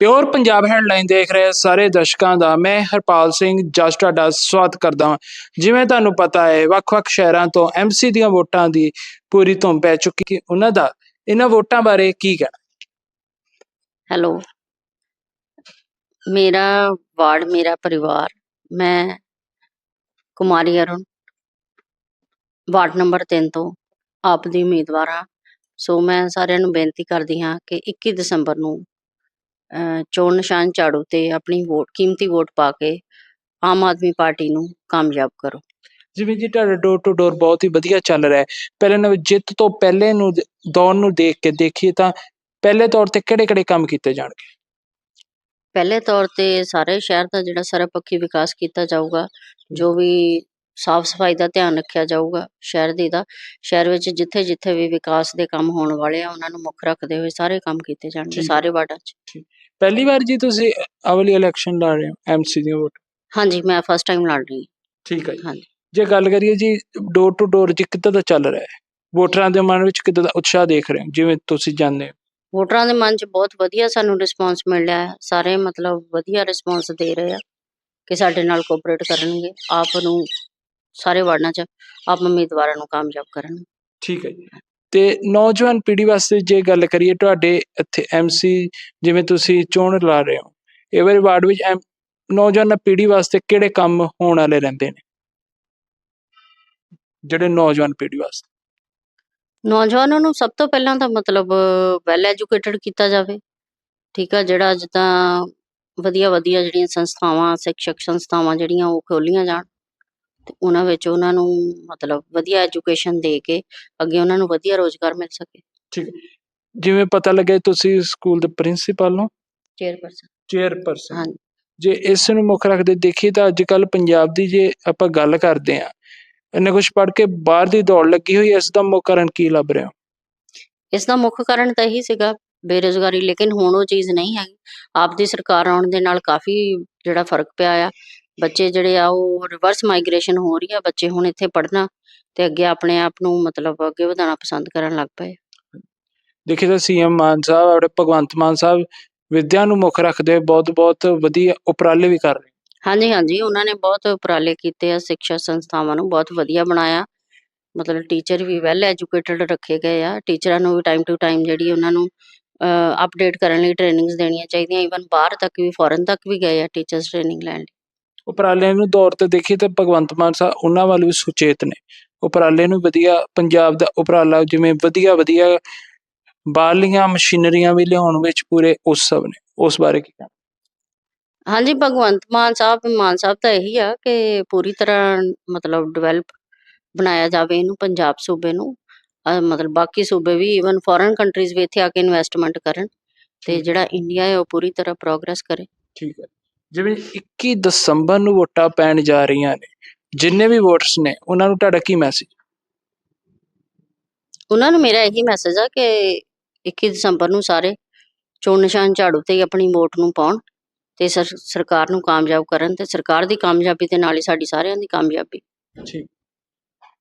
Pure Punjab headline ਦੇਖ ਰਹੇ ਸਾਰੇ ਦਰਸ਼ਕਾਂ ਦਾ, ਮੈਂ ਹਰਪਾਲ ਸਿੰਘ ਜਸ ਤੁਹਾਡਾ ਸਵਾਗਤ ਕਰਦਾ ਹਾਂ। ਜਿਵੇਂ ਤੁਹਾਨੂੰ ਪਤਾ ਹੈ, ਵੱਖ-ਵੱਖ ਸ਼ਹਿਰਾਂ ਤੋਂ ਐਮਸੀ ਦੀਆਂ ਵੋਟਾਂ ਦੀ ਪੂਰੀ ਧੁੰਮ ਪੈ ਚੁੱਕੀ ਕਿ ਉਹਨਾਂ ਦਾ, ਇਹਨਾਂ ਵੋਟਾਂ ਬਾਰੇ ਕੀ ਕਹਿਣਾ? ਹੈਲੋ ਮੇਰਾ ਵਾਰਡ, ਮੇਰਾ ਪਰਿਵਾਰ, ਮੈਂ ਕੁਮਾਰੀ ਅਰੁਣ, ਵਾਰਡ ਨੰਬਰ 3 ਤੋਂ ਆਪ ਦੀ ਉਮੀਦਵਾਰ ਹਾਂ। ਸੋ ਮੈਂ ਸਾਰਿਆਂ ਨੂੰ ਬੇਨਤੀ ਕਰਦੀ ਹਾਂ ਕਿ 21 ਦਸੰਬਰ ਨੂੰ ਚੋਣ ਨਿਸ਼ਾਨ ਝਾੜੂ ਤੇ ਆਪਣੀ ਵੋਟ ਕੀਮਤੀ ਵੋਟ ਪਾ ਕੇ ਆਮ ਆਦਮੀ ਪਾਰਟੀ ਨੂੰ ਕਾਮਯਾਬ ਕਰੋ। ਜਿਵੇਂ ਜੀ ਤੁਹਾਡਾ ਡੋਰ ਟੂ ਡੋਰ ਬਹੁਤ ਹੀ ਵਧੀਆ ਚੱਲ ਰਿਹਾ ਹੈ। ਪਹਿਲੇ ਨਵੇਂ ਜਿੱਤ ਤੋਂ ਪਹਿਲੇ ਨੂੰ ਦੌਰ ਨੂੰ ਦੇਖ ਕੇ ਦੇਖੀਏ ਤਾਂ ਪਹਿਲੇ ਤੌਰ ਤੇ ਕਿਹੜੇ-ਕਿਹੜੇ ਕੰਮ ਕੀਤੇ ਜਾਣਗੇ? ਪਹਿਲੇ ਤੌਰ ਤੇ ਸਾਰੇ ਸ਼ਹਿਰ ਦਾ ਜਿਹੜਾ ਸਰਬਪੱਖੀ ਵਿਕਾਸ ਕੀਤਾ ਜਾਊਗਾ ਜੋ ਵੀ ਸਾਫ਼ ਸਫ਼ਾਈ ਦਾ ਧਿਆਨ ਰੱਖਿਆ ਜਾਊਗਾ ਸ਼ਹਿਰ ਦੀ ਦਾ ਸ਼ਹਿਰ ਵਿੱਚ ਜਿੱਥੇ ਜਿੱਥੇ ਵੀ ਵਿਕਾਸ ਦੇ ਕੰਮ ਹੋਣ ਵਾਲੇ ਆ ਉਹਨਾਂ ਨੂੰ ਮੁੱਖ ਰੱਖਦੇ ਹੋਏ ਸਾਰੇ ਕੰਮ ਕੀਤੇ ਜਾਣਗੇ। ਸਾਰੇ ਵਾਰਡਾਂ 'ਚ। ਪਹਿਲੀ ਵਾਰ ਜੀ ਤੁਸੀਂ ਅਵਲੀ ਇਲੈਕਸ਼ਨ ਲੜ ਰਹੇ ਹੋ ਐਮਸੀ ਦੀਆਂ ਵੋਟ? ਹਾਂਜੀ ਮੈਂ ਫਸਟ ਟਾਈਮ ਲੜ ਰਹੀ ਠੀਕ ਹੈ ਜੀ। ਹਾਂਜੀ। ਜੇ ਗੱਲ ਕਰੀਏ ਜੀ ਡੋਰ ਟੂ ਡੋਰ ਜੀ ਕਿੱਦਾਂ ਦਾ ਚੱਲ ਰਿਹਾ ਹੈ? ਵੋਟਰਾਂ ਦੇ ਮਨ ਵਿੱਚ ਕਿੱਦਾਂ ਦਾ ਉਤਸ਼ਾਹ ਦੇਖ ਰਹੇ ਹੋ ਜਿਵੇਂ ਤੁਸੀਂ ਜਾਣਦੇ ਹੋ? ਵੋਟਰਾਂ ਦੇ ਮਨ 'ਚ ਬਹੁਤ ਵਧੀਆ ਸਾਨੂੰ ਰਿਸਪਾਂਸ ਮਿਲ ਰਿਹਾ ਹੈ। ਸਾਰੇ ਮਤਲਬ ਵਧੀਆ ਰਿਸਪਾਂਸ ਦੇ ਰਹੇ ਆ ਕਿ ਸਾਡੇ ਨਾਲ ਕੋਆਪਰੇਟ ਕਰਨਗੇ। ਆਪ ਨੂੰ ਸਾਰੇ ਵਾਰਡਾਂ 'ਚ ਆਪ ਉਮੀਦਵਾਰਾਂ ਨੂੰ ਕਾਮਯਾਬ ਕਰਨ ਠੀਕ ਹੈ ਜੀ। ਤੇ ਨੌਜਵਾਨ ਪੀੜ੍ਹੀ ਵਾਸਤੇ ਜੇ ਗੱਲ ਕਰੀਏ ਤੁਹਾਡੇ ਇੱਥੇ ਐਮਸੀ ਜਿਵੇਂ ਤੁਸੀਂ ਚੋਣ ਲਾ ਰਹੇ ਹੋ ਇਹ ਵਾਰੀ ਵਾਰਡ ਵਿੱਚ ਐਮ- ਨੌਜਵਾਨ ਪੀੜ੍ਹੀ ਵਾਸਤੇ ਕਿਹੜੇ ਕੰਮ ਹੋਣ ਵਾਲੇ ਰਹਿੰਦੇ ਨੇ? ਜਿਹੜੇ ਨੌਜਵਾਨ ਪੀੜ੍ਹੀ ਵਾਸਤੇ। ਨੌਜਵਾਨਾਂ ਨੂੰ ਸਭ ਤੋਂ ਪਹਿਲਾਂ ਤਾਂ ਮਤਲਬ ਵੈਲ ਐਜੂਕੇਟਡ ਕੀਤਾ ਜਾਵੇ। ਠੀਕ ਆ, ਜਿਹੜਾ ਜਿੱਦਾਂ ਵਧੀਆ ਵਧੀਆ ਜਿਹੜੀਆਂ ਸੰਸਥਾਵਾਂ ਸਿੱਖਿਅਕ ਸੰਸਥਾਵਾਂ ਜਿਹੜੀਆਂ ਉਹ ਖੋਲੀਆਂ ਜਾਣ। ਤੇ ਉਹਨਾਂ ਵਿੱਚ ਉਹਨਾਂ ਨੂੰ ਮਤਲਬ ਵਧੀਆ ਐਜੂਕੇਸ਼ਨ ਦੇ ਕੇ ਅੱਗੇ ਉਹਨਾਂ ਨੂੰ ਵਧੀਆ ਰੋਜ਼ਗਾਰ ਮਿਲ ਸਕੇ। ਜਿਵੇਂ ਪਤਾ ਲੱਗਿਆ ਤੁਸੀਂ ਸਕੂਲ ਦੇ ਪ੍ਰਿੰਸੀਪਲ ਹੋ? ਚੇਅਰਪਰਸਨ ਚੇਅਰਪਰਸਨ ਹਾਂਜੀ। ਜੇ ਇਸ ਨੂੰ ਮੁੱਖ ਰੱਖਦੇ ਦੇਖੀਏ ਤਾਂ ਅੱਜ ਕੱਲ ਪੰਜਾਬ ਦੀ ਜੇ ਆਪਾਂ ਗੱਲ ਕਰਦੇ ਆ ਇਹਨੇ ਕੁਝ ਪੜ੍ਹ ਕੇ ਬਾਹਰ ਦੀ ਦੌੜ ਲੱਗੀ ਹੋਈ ਇਸ ਦਾ ਮੁੱਖ ਕਾਰਨ ਕੀ ਲੱਭ ਰਿਹਾ ਇਸ ਦਾ ਮੁੱਖ ਕਾਰਨ ਤਾਂ ਇਹੀ ਸੀਗਾ ਬੇਰੁਜ਼ਗਾਰੀ ਲੇਕਿਨ ਹੁਣ ਉਹ ਚੀਜ਼ ਨਹੀਂ ਹੈਗੀ। ਆਪ ਦੀ ਸਰਕਾਰ ਆਉਣ ਦੇ ਨਾਲ ਕਾਫੀ ਜਿਹੜਾ ਫ਼ਰਕ ਪਿਆ ਆ ਬੱਚੇ ਜਿਹੜੇ ਆ ਉਹ ਰਿਵਰਸ ਮਾਈਗ੍ਰੇਸ਼ਨ ਹੋ ਰਹੀ ਆ ਬੱਚੇ ਹੁਣ ਇੱਥੇ ਪੜ੍ਹਨਾ ਤੇ ਅੱਗੇ ਆਪਣੇ ਆਪ ਨੂੰ ਮਤਲਬ ਅੱਗੇ ਵਧਾਉਣਾ ਪਸੰਦ ਕਰਨ ਲੱਗ ਪਏ। ਦੇਖੀਏ ਤਾਂ ਸੀਐਮ ਮਾਨ ਸਾਹਿਬ ਆਪਣੇ ਭਗਵੰਤ ਮਾਨ ਸਾਹਿਬ ਵਿਦਿਆ ਨੂੰ ਮੁੱਖ ਰੱਖਦੇ ਬਹੁਤ ਬਹੁਤ ਵਧੀਆ ਉਪਰਾਲੇ ਵੀ ਕਰ ਰਹੇ। ਹਾਂਜੀ ਹਾਂਜੀ ਉਹਨਾਂ ਨੇ ਬਹੁਤ ਉਪਰਾਲੇ ਕੀਤੇ ਆ ਸਿੱਖਿਆ ਸੰਸਥਾਵਾਂ ਨੂੰ ਬਹੁਤ ਵਧੀਆ ਬਣਾਇਆ। ਮਤਲਬ ਟੀਚਰ ਵੀ ਵੈਲ ਐਜੂਕੇਟਡ ਰੱਖੇ ਗਏ ਆ। ਟੀਚਰਾਂ ਨੂੰ ਵੀ ਟਾਈਮ ਟੂ ਟਾਈਮ ਜਿਹੜੀ ਉਹਨਾਂ ਨੂੰ ਅਪਡੇਟ ਕਰਨ ਲਈ ਟ੍ਰੇਨਿੰਗਸ ਦੇਣੀਆਂ ਚਾਹੀਦੀਆਂ। ਈਵਨ ਬਾਹਰ ਤੱਕ ਵੀ ਫੋਰਨ ਤੱਕ ਵੀ ਗਏ ਆ ਟੀਚਰਸ ਟ੍ਰੇਨਿੰਗ ਲੈਣ ਲਈ। ਉਪਰਾਲੇ ਨੂੰ ਦੌਰ ਤੇ ਦੇਖੀਏ ਤਾਂ ਭਗਵੰਤ ਮਾਨ ਸਾਹਿਬ ਉਹਨਾਂ ਵੱਲ ਵੀ ਸੁਚੇਤ ਨੇ। ਉਪਰਾਲੇ ਨੂੰ ਵਧੀਆ ਪੰਜਾਬ ਦਾ ਉਪਰਾਲਾ ਜਿਵੇਂ ਵਧੀਆ ਵਧੀਆ ਬਾਹਰਲੀਆਂ ਮਸ਼ੀਨਰੀਆਂ ਵੀ ਲਿਆਉਣ ਵਿੱਚ ਪੂਰੇ ਉਤਸਵ ਨੇ। ਉਸ ਬਾਰੇ ਕੀ ਕਹਿਣਾ? ਹਾਂਜੀ ਭਗਵੰਤ ਮਾਨ ਸਾਹਿਬ ਮਾਨ ਸਾਹਿਬ ਤਾਂ ਇਹੀ ਆ ਕਿ ਪੂਰੀ ਤਰ੍ਹਾਂ ਮਤਲਬ ਡਿਵੈਲਪ ਬਣਾਇਆ ਜਾਵੇ ਇਹਨੂੰ ਪੰਜਾਬ ਸੂਬੇ ਨੂੰ। ਮਤਲਬ ਬਾਕੀ ਸੂਬੇ ਵੀ ਈਵਨ ਫੋਰਨ ਕੰਟਰੀਜ਼ ਵੀ ਇੱਥੇ ਆ ਕੇ ਇਨਵੈਸਟਮੈਂਟ ਕਰਨ ਤੇ। ਜਿਹੜਾ ਇੰਡੀਆ ਹੈ ਉਹ ਪੂਰੀ ਤਰ੍ਹਾਂ ਪ੍ਰੋਗਰੈਸ ਕਰੇ। ਠੀਕ ਹੈ। ਜਿਵੇਂ 21 ਦਸੰਬਰ ਨੂੰ ਵੋਟਾਂ ਪੈਣ ਜਾ ਰਹੀਆਂ ਨੇ ਜਿੰਨੇ ਵੀ ਵੋਟਰਸ ਨੇ ਉਹਨਾਂ ਨੂੰ ਤੁਹਾਡਾ ਕੀ ਮੈਸੇਜ ਉਹਨਾਂ ਨੂੰ ਮੇਰਾ ਇਹੀ ਮੈਸੇਜ ਆ ਕਿ 21 ਦਸੰਬਰ ਨੂੰ ਸਾਰੇ ਚੋਣ ਨਿਸ਼ਾਨ ਝਾੜੂ ਤੇ ਆਪਣੀ ਵੋਟ ਨੂੰ ਪਾਉਣ ਤੇ ਸਰ- ਸਰਕਾਰ ਨੂੰ ਕਾਮਯਾਬ ਕਰਨ ਤੇ ਸਰਕਾਰ ਦੀ ਕਾਮਯਾਬੀ ਦੇ ਨਾਲ ਹੀ ਸਾਡੀ ਸਾਰਿਆਂ ਦੀ ਕਾਮਯਾਬੀ। ਠੀਕ।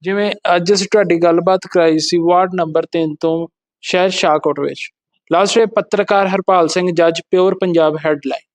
ਜਿਵੇਂ ਅੱਜ ਅਸੀਂ ਤੁਹਾਡੀ ਗੱਲਬਾਤ ਕਰਾਈ ਸੀ ਵਾਰਡ ਨੰਬਰ 3 ਤੋਂ ਸ਼ਹਿਰ ਸ਼ਾਹਕੋਟ ਵਿੱਚ। ਲਾਸਟ ਵੇ ਪੱਤਰਕਾਰ ਹਰਪਾਲ ਸਿੰਘ ਜੱਜ ਪਿਓਰ ਪੰਜਾਬ ਹੈਡਲਾਈਨ।